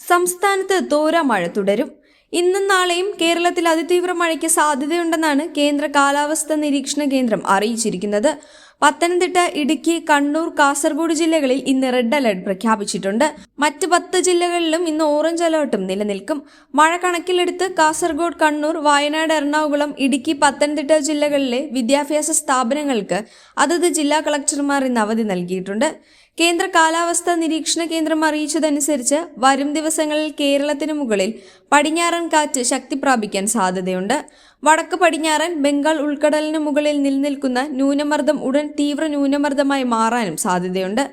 സംസ്ഥാനത്ത് തോരാ മഴ തുടരും. ഇന്നും നാളെയും കേരളത്തിൽ അതിതീവ്ര മഴയ്ക്ക് സാധ്യതയുണ്ടെന്നാണ് കേന്ദ്ര കാലാവസ്ഥാ നിരീക്ഷണ കേന്ദ്രം അറിയിച്ചിരിക്കുന്നത്. പത്തനംതിട്ട ഇടുക്കി കണ്ണൂർ കാസർഗോഡ് ജില്ലകളിൽ ഇന്ന് റെഡ് അലർട്ട് പ്രഖ്യാപിച്ചിട്ടുണ്ട്. മറ്റ് പത്ത് ജില്ലകളിലും ഇന്ന് ഓറഞ്ച് അലർട്ടും നിലനിൽക്കും. മഴ കണക്കിലെടുത്ത് കാസർഗോഡ് കണ്ണൂർ വയനാട് എറണാകുളം ഇടുക്കി പത്തനംതിട്ട ജില്ലകളിലെ വിദ്യാഭ്യാസ സ്ഥാപനങ്ങൾക്ക് അതത് ജില്ലാ കളക്ടർമാർ ഇന്ന് അവധി നൽകിയിട്ടുണ്ട്. കേന്ദ്ര കാലാവസ്ഥാ നിരീക്ഷണ കേന്ദ്രം അറിയിച്ചതനുസരിച്ച് വരും ദിവസങ്ങളിൽ കേരളത്തിന് മുകളിൽ പടിഞ്ഞാറൻ കാറ്റ് ശക്തി പ്രാപിക്കാൻ സാധ്യതയുണ്ട്. വടക്ക് പടിഞ്ഞാറൻ ബംഗാൾ ഉൾക്കടലിന് മുകളിൽ നിലനിൽക്കുന്ന ന്യൂനമർദ്ദം ഉടൻ തീവ്ര ന്യൂനമർദ്ദമായി മാറാനും സാധ്യതയുണ്ട്.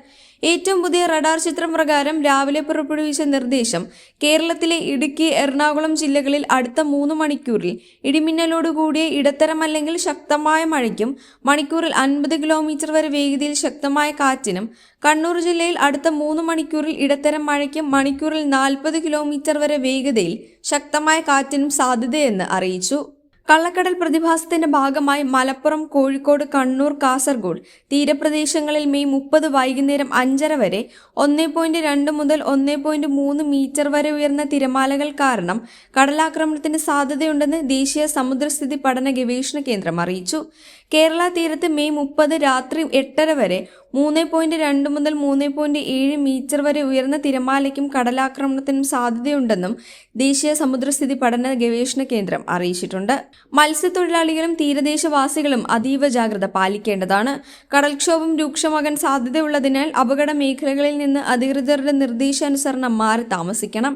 ഏറ്റവും പുതിയ റഡാർ ചിത്രം പ്രകാരം രാവിലെ പുറപ്പെടുവിച്ച നിർദ്ദേശം കേരളത്തിലെ ഇടുക്കി എറണാകുളം ജില്ലകളിൽ അടുത്ത മൂന്ന് മണിക്കൂറിൽ ഇടിമിന്നലോടുകൂടിയ ഇടത്തരം അല്ലെങ്കിൽ ശക്തമായ മഴയ്ക്കും മണിക്കൂറിൽ അൻപത് കിലോമീറ്റർ വരെ വേഗതയിൽ ശക്തമായ കാറ്റിനും കണ്ണൂർ ജില്ലയിൽ അടുത്ത മൂന്ന് മണിക്കൂറിൽ ഇടത്തരം മഴയ്ക്കും മണിക്കൂറിൽ നാൽപ്പത് കിലോമീറ്റർ വരെ വേഗതയിൽ ശക്തമായ കാറ്റിനും സാധ്യതയെന്ന് അറിയിച്ചു. കള്ളക്കടൽ പ്രതിഭാസത്തിന്റെ ഭാഗമായി മലപ്പുറം കോഴിക്കോട് കണ്ണൂർ കാസർഗോഡ് തീരപ്രദേശങ്ങളിൽ മെയ് മുപ്പത് വൈകുന്നേരം അഞ്ചര വരെ ഒന്നേ പോയിന്റ് രണ്ട് മുതൽ ഒന്നേ പോയിന്റ് മൂന്ന് മീറ്റർ വരെ ഉയർന്ന തിരമാലകൾ കാരണം കടലാക്രമണത്തിന് സാധ്യതയുണ്ടെന്ന് ദേശീയ സമുദ്രസ്ഥിതി പഠന ഗവേഷണ കേന്ദ്രം അറിയിച്ചു. കേരള തീരത്ത് മെയ് മുപ്പത് രാത്രി എട്ടര വരെ മൂന്ന് പോയിന്റ് രണ്ട് മുതൽ മൂന്ന് പോയിന്റ് ഏഴ് മീറ്റർ വരെ ഉയർന്ന തിരമാലയ്ക്കും കടലാക്രമണത്തിനും സാധ്യതയുണ്ടെന്നും ദേശീയ സമുദ്രസ്ഥിതി പഠന ഗവേഷണ കേന്ദ്രം അറിയിച്ചിട്ടുണ്ട്. മത്സ്യത്തൊഴിലാളികളും തീരദേശവാസികളും അതീവ ജാഗ്രത പാലിക്കേണ്ടതാണ്. കടൽക്ഷോഭം രൂക്ഷമാകാൻ സാധ്യതയുള്ളതിനാൽ അപകട മേഖലകളിൽ നിന്ന് അധികൃതരുടെ നിർദ്ദേശാനുസരണം മാറി താമസിക്കണം.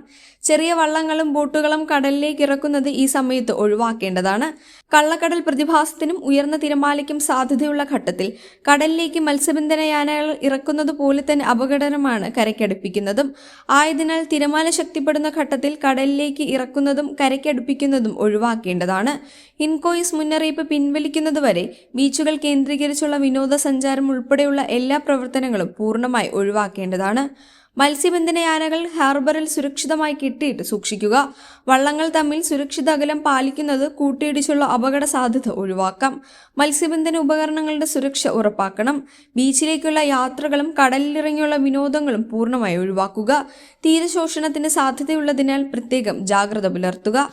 ചെറിയ വള്ളങ്ങളും ബോട്ടുകളും കടലിലേക്ക് ഇറക്കുന്നത് ഈ സമയത്ത് ഒഴിവാക്കേണ്ടതാണ്. കള്ളക്കടൽ പ്രതിഭാസത്തിനും ഉയർന്ന തിരമാലയ്ക്കും സാധ്യതയുള്ള ഘട്ടത്തിൽ കടലിലേക്ക് മത്സ്യബന്ധന യാനകൾ ഇറക്കുന്നത് പോലെ തന്നെ അപകടകരമാണ് കരയ്ക്കടുപ്പിക്കുന്നതും. ആയതിനാൽ തിരമാല ശക്തിപ്പെടുന്ന ഘട്ടത്തിൽ കടലിലേക്ക് ഇറക്കുന്നതും കരയ്ക്കടുപ്പിക്കുന്നതും ഒഴിവാക്കേണ്ടതാണ്. ഇൻകോയിസ് മുന്നറിയിപ്പ് പിൻവലിക്കുന്നതുവരെ ബീച്ചുകൾ കേന്ദ്രീകരിച്ചുള്ള വിനോദസഞ്ചാരം ഉൾപ്പെടെയുള്ള എല്ലാ പ്രവർത്തനങ്ങളും പൂർണമായി ഒഴിവാക്കേണ്ടതാണ്. മത്സ്യബന്ധന യാനകൾ ഹാർബറിൽ സുരക്ഷിതമായി കെട്ടിയിട്ട് സൂക്ഷിക്കുക. വള്ളങ്ങൾ തമ്മിൽ സുരക്ഷിത അകലം പാലിക്കുന്നത് കൂട്ടിയിടിച്ചുള്ള അപകട സാധ്യത ഒഴിവാക്കാം. മത്സ്യബന്ധന ഉപകരണങ്ങളുടെ സുരക്ഷ ഉറപ്പാക്കണം. ബീച്ചിലേക്കുള്ള യാത്രകളും കടലിലിറങ്ങിയുള്ള വിനോദങ്ങളും പൂർണമായി ഒഴിവാക്കുക. തീരശോഷണത്തിന് സാധ്യതയുള്ളതിനാൽ പ്രത്യേകം ജാഗ്രത പുലർത്തുക.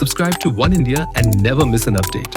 Subscribe to One India and never miss an update.